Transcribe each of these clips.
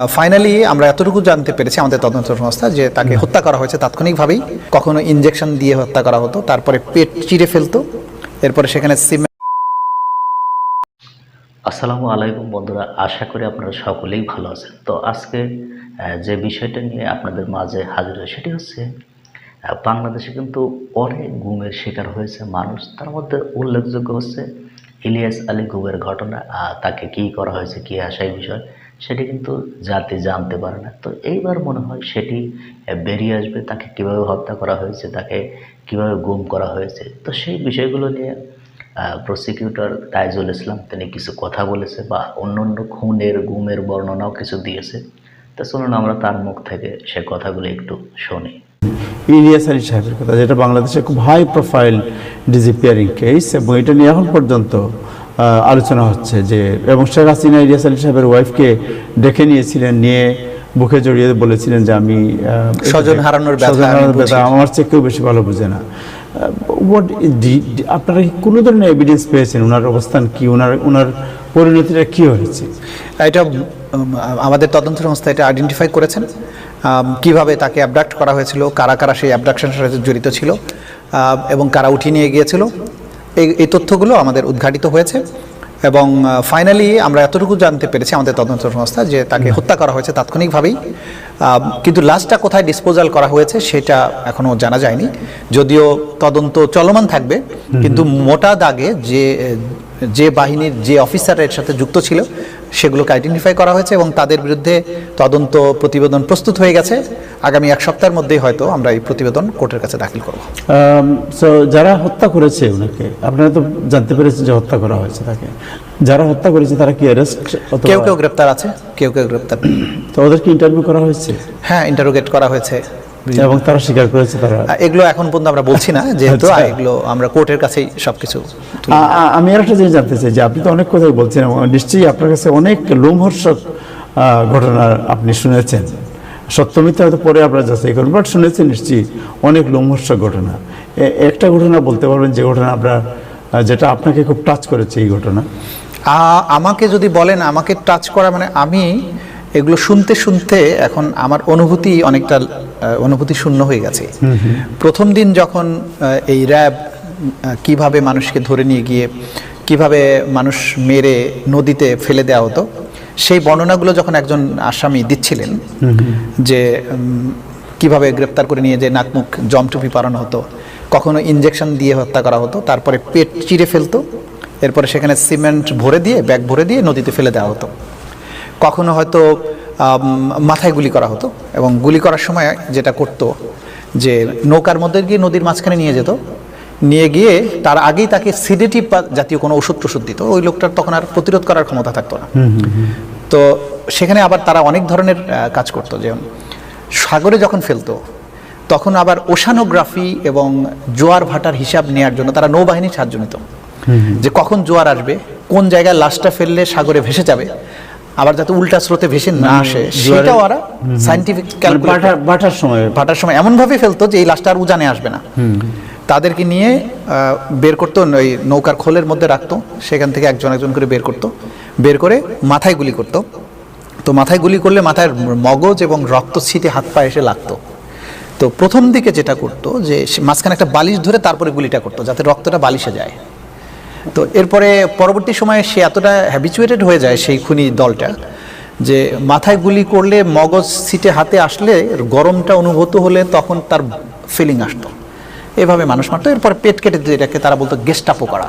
Finally আমরা এতটুকু জানতে পেরেছি আমাদের তদন্ত সংস্থা যে তাকে হত্যা করা হয়েছে তাৎক্ষণিকভাবেই। কখনো ইনজেকশন দিয়ে হত্যা করা হতো তারপরে পেট চিরে ফেলতো এরপরে সেখানে সিমেন্ট আসসালামু আলাইকুম বন্ধুরা আশা করি আপনারা সকলেই ভালো আছেন। তো আজকে আহ, যে বিষয়টা নিয়ে আপনাদের মাঝে হাজির হয় সেটি হচ্ছে বাংলাদেশে কিন্তু অনেক গুমের শিকার হয়েছে মানুষ। তার মধ্যে উল্লেখযোগ্য হচ্ছে ইলিয়াস আলী গুমের ঘটনা আহ, তাকে কি করা হয়েছে কি আশাই বিষয়। সেটি কিন্তু জাতি জানতে পারে না। তো এইবার মনে হয় সেটি বেরিয়ে আসবে, তাকে কীভাবে হত্যা করা হয়েছে, তাকে কীভাবে গুম করা হয়েছে। তো সেই বিষয়গুলো নিয়ে প্রসিকিউটর তাইজুল ইসলাম, তিনি কিছু কথা বলেছে বা অন্যান্য খুনের, গুমের বর্ণনাও কিছু দিয়েছে। তো শুনুন আমরা তার মুখ থেকে সে কথাগুলো একটু শুনি। ইলিয়াস আলী সাহেবের কথা, যেটা বাংলাদেশে খুব হাই প্রোফাইল ডিজিপিয়ারিং কেস এবং এটা নিয়ে এখন পর্যন্ত আলোচনা হচ্ছে যে এবং শেখ হাসিনা ইলিয়াস আলী সাহেবের ওয়াইফকে ডেকে নিয়েছিলেন নিয়ে বুকে জড়িয়ে বলেছিলেন যে আমি স্বজন হারানোর ব্যথা। আমার চেয়ে কেউ বেশি ভালো বুঝে না। হোয়াট আপনারা কি কোনো ধরনের এভিডেন্স পেয়েছেন? ওনার অবস্থান কি? ওনার ওনার পরিণতিটা কি হয়েছে? এটা আমাদের তদন্ত সংস্থা এটা আইডেন্টিফাই করেছেন। কীভাবে তাকে অ্যাবডাক্ট করা হয়েছিল কারা কারা সেই অ্যাবডাকশনের সাথে জড়িত ছিল এবং কারা উঠিয়ে নিয়ে গিয়েছিল। এই এই তথ্যগুলো আমাদের উদ্ঘাটিত হয়েছে এবং ফাইনালি আমরা এতটুকু জানতে পেরেছি আমাদের তদন্ত সংস্থা যে তাকে হত্যা করা হয়েছে তাৎক্ষণিকভাবেই। কিন্তু লাশটা কোথায় ডিসপোজাল করা হয়েছে সেটা এখনও জানা যায়নি। যদিও তদন্ত চলমান থাকবে কিন্তু মোটা দাগে যে যে বাহিনীর যে অফিসার এর সাথে যুক্ত ছিল সেগুলোকে আইডেন্টিফাই করা হয়েছে এবং তাদের বিরুদ্ধে তদন্ত প্রতিবেদন প্রস্তুত হয়ে গেছে। আগামী এক সপ্তাহের মধ্যেই হয়তো আমরা এই প্রতিবেদন কোর্টের কাছে দাখিল করব। সো যারা হত্যা করেছে ওনাকে আপনারা তো জানতে পেরেছেন যে হত্যা করা হয়েছে তাকে। যারা হত্যা করেছে তারা কি অ্যারেস্ট কেউ কেউ গ্রেপ্তার আছে কেউ কেউ গ্রেপ্তার তো ওদেরকে ইন্টারভিউ করা হয়েছে? হ্যাঁ ইন্টারোগেট করা হয়েছে। এবং তারা স্বীকার করেছে তারা। এগুলো এখন পর্যন্ত আমরা বলছি না যেহেতু আচ্ছা। এগুলো আমরা কোর্টের কাছেই সবকিছু আমি আর একটা জিনিস জানতে চাই যে আপনি তো অনেক কথাই বলছেন এবং নিশ্চয়ই আপনার কাছে অনেক লোমহর্ষক ঘটনা আপনি শুনেছেন। সত্য মিথ্যা হয়তো পরে আপনারা যাচাই করবেন বাট শুনেছেন নিশ্চয়ই অনেক লোমহর্ষক ঘটনা। একটা ঘটনা বলতে পারবেন যে ঘটনা আপনার যেটা আপনাকে খুব টাচ করেছে এই ঘটনা? আমাকে যদি বলেন আমাকে টাচ করা মানে আমি এগুলো শুনতে শুনতে এখন আমার অনুভূতি অনেকটা অনুভূতি শূন্য হয়ে গেছে। প্রথম দিন যখন এই র্যাব কীভাবে মানুষকে ধরে নিয়ে গিয়ে কীভাবে মানুষ মেরে নদীতে ফেলে দেওয়া হতো সেই বর্ণনাগুলো যখন একজন আসামি দিচ্ছিলেন যে কীভাবে গ্রেপ্তার করে নিয়ে যে নাকমুখ জমটুপি পারানো হতো কখনো ইনজেকশন দিয়ে হত্যা করা হতো তারপরে পেট চিরে ফেলতো এরপরে সেখানে সিমেন্ট ভরে দিয়ে ব্যাগ ভরে দিয়ে নদীতে ফেলে দেওয়া হতো। কখনো হয়তো মাথায় গুলি করা হতো এবং গুলি করার সময় যেটা করতো যে নৌকার মধ্যে গিয়ে নদীর মাঝখানে নিয়ে যেত নিয়ে গিয়ে তার আগেই তাকে সিডেটিভ বা জাতীয় কোনো ওষুধ টষুধ দিত। ওই লোকটার তখন আর প্রতিরোধ করার ক্ষমতা থাকতো না। তো সেখানে আবার তারা অনেক ধরনের কাজ করতো যেমন সাগরে যখন ফেলতো তখন আবার ওশানোগ্রাফি এবং জোয়ার ভাটার হিসাব নেওয়ার জন্য তারা নৌবাহিনীর সাহায্য নিত। যে কখন জোয়ার আসবে কোন জায়গায় লাশটা ফেললে সাগরে ভেসে যাবে আবার যাতে উল্টা স্রোতে ভেসে না আসে সেটাও ওরা সাইন্টিফিক বাটার সময়। ভাটার সময়। এমনভাবে ফেলতো যে এই লাশটা আর উজানে আসবে না। তাদেরকে নিয়ে বের করতো ওই নৌকার খোলের মধ্যে রাখতো সেখান থেকে একজন একজন করে বের করতো বের করে মাথায় গুলি করতো। তো মাথায় গুলি করলে মাথায় মগজ এবং রক্ত ছিটে হাত পায়ে এসে লাগতো। তো প্রথম দিকে যেটা করতো যে মাঝখানে একটা বালিশ ধরে তারপরে গুলিটা করতো যাতে রক্তটা বালিশে যায়। তো এরপরে পরবর্তী সময়ে সে এতটা হ্যাবিচুয়েটেড হয়ে যায় সেই খুনি দলটা যে মাথায় গুলি করলে মগজ সিটে হাতে আসলে গরমটা অনুভূত হলে তখন তার ফিলিং আসতো। এভাবে মানুষ মারতো। এরপরে পেট কেটে দিয়ে এটাকে তারা বলতো গেস্টাপো করা।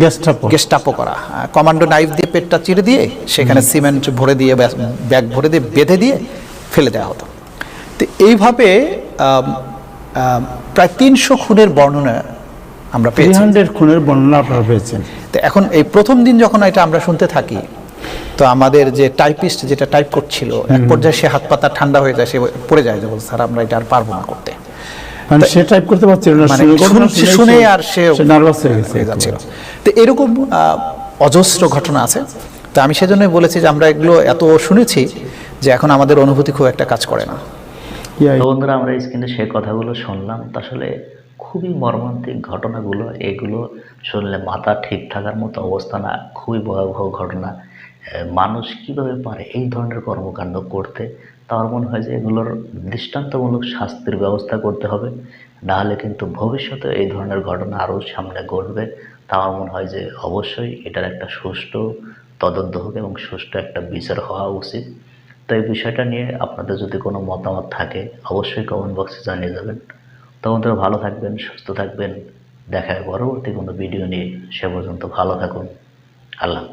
গ্যাসটা গেস্টাপো করা। কমান্ডো নাইফ দিয়ে পেটটা চিড়ে দিয়ে সেখানে সিমেন্ট ভরে দিয়ে ব্যাগ ভরে দিয়ে বেঁধে দিয়ে ফেলে দেওয়া হতো। তো এইভাবে প্রায় তিনশো খুনের বর্ণনা আমরা থ্রি পেয়েছি। হান্ড্রেড খুনের বর্ণনা আপনারা পেয়েছেন। তো এখন এই প্রথম দিন যখন এটা আমরা শুনতে থাকি তো আমাদের যে টাইপিস্ট যেটা টাইপ করছিল এক পর্যায়ে সে হাত পাতা ঠান্ডা হয়ে যায় সে পড়ে যায় যে বলছে, স্যার আমরা এটা আর পারব না করতে। মানে সে টাইপ করতে পারছিল না মানে শুনে আর সে সে নার্ভাস হয়ে গেছে। তো এরকম আহ, অজস্র ঘটনা আছে। তো আমি সেজন্যই বলেছি যে আমরা এগুলো এত শুনেছি যে এখন আমাদের অনুভূতি খুব একটা কাজ করে না। বন্ধুরা আমরা স্ক্রিনে সে কথাগুলো শুনলাম। তা আসলে খুবই মর্মান্তিক ঘটনাগুলো, এগুলো শুনলে মাথা ঠিক থাকার মতো অবস্থা না, খুবই ভয়াবহ ঘটনা। মানুষ কীভাবে পারে এই ধরনের কর্মকাণ্ড করতে? তা আমার মনে হয় যে এগুলোর দৃষ্টান্তমূলক শাস্তির ব্যবস্থা করতে হবে। নাহলে কিন্তু ভবিষ্যতে এই ধরনের ঘটনা আরও সামনে ঘটবে। তা আমার মনে হয় যে অবশ্যই এটার একটা সুষ্ঠু তদন্ত হোক এবং সুষ্ঠু একটা বিচার হওয়া উচিত। তো এই বিষয়টা নিয়ে আপনাদের যদি কোনো মতামত থাকে, অবশ্যই কমেন্ট বক্সে জানিয়ে যাবেন তখন তো ভালো থাকবেন, সুস্থ থাকবেন দেখায় পরবর্তী কোনো ভিডিও নিয়ে সে পর্যন্ত ভালো থাকুন আল্লাহ।